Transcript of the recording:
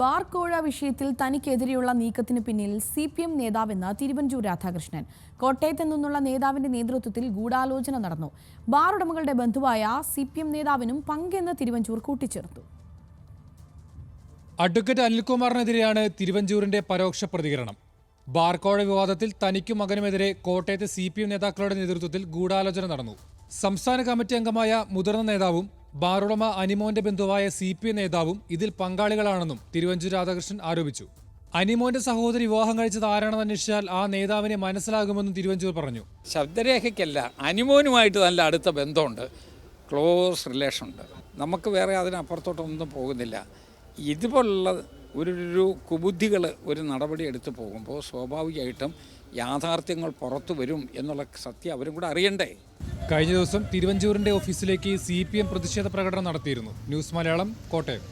Bar കോഴ വിഷയത്തിൽ തനിക്കെതിരെയുള്ള നീക്കത്തിന് പിന്നിൽ സി പി എം നേതാവെന്ന് തിരുവഞ്ചൂർ രാധാകൃഷ്ണൻ. കോട്ടയത്ത് നിന്നുള്ള നേതാവിന്റെ നേതൃത്വത്തിൽ ഗൂഢാലോചന നടന്നു. ബാർ ഉടമകളുടെ ബന്ധുവായ സി പി എം നേതാവിനും പങ്കെന്ന് തിരുവഞ്ചൂർ കൂട്ടിച്ചേർത്തു. അഡ്വക്കേറ്റ് അനിൽകുമാറിനെതിരെയാണ് തിരുവഞ്ചൂരിന്റെ പരോക്ഷ പ്രതികരണം. ബാർക്കോഴ വിവാദത്തിൽ തനിക്കും മകനുമെതിരെ കോട്ടയത്തെ സി പി എം നേതാക്കളുടെ നേതൃത്വത്തിൽ ഗൂഢാലോചന നടന്നു. സംസ്ഥാന കമ്മിറ്റി അംഗമായ മുതിർന്ന നേതാവും ബാറുടമ അനിമോന്റെ ബന്ധുവായ സി പി നേതാവും ഇതിൽ പങ്കാളികളാണെന്നും തിരുവഞ്ചൂർ രാധാകൃഷ്ണൻ ആരോപിച്ചു. അനിമോന്റെ സഹോദരി വിവാഹം കഴിച്ചത് ആരാണെന്ന് അന്വേഷിച്ചാൽ ആ നേതാവിനെ മനസ്സിലാകുമെന്നും തിരുവഞ്ചൂർ പറഞ്ഞു. ശബ്ദരേഖയ്ക്കല്ല അനിമോനുമായിട്ട് നല്ല അടുത്ത ബന്ധമുണ്ട്. ക്ലോസ് റിലേഷൻ ഉണ്ട് നമുക്ക് വേറെ അതിനപ്പുറത്തോട്ടൊന്നും പോകുന്നില്ല. ഇതുപോലുള്ള ഒരു ഒരു കുബുദ്ധികൾ ഒരു നടപടി എടുത്തു പോകുമ്പോൾ സ്വാഭാവികമായിട്ടും യാഥാർത്ഥ്യങ്ങൾ പുറത്തു വരും എന്നുള്ള സത്യം അവരും കൂടെ അറിയണ്ടേ? കഴിഞ്ഞ ദിവസം തിരുവഞ്ചൂരിന്റെ ഓഫീസിലേക്ക് സി പി എം പ്രതിഷേധ പ്രകടനം നടത്തിയിരുന്നു. ന്യൂസ് മലയാളം കോട്ടയം.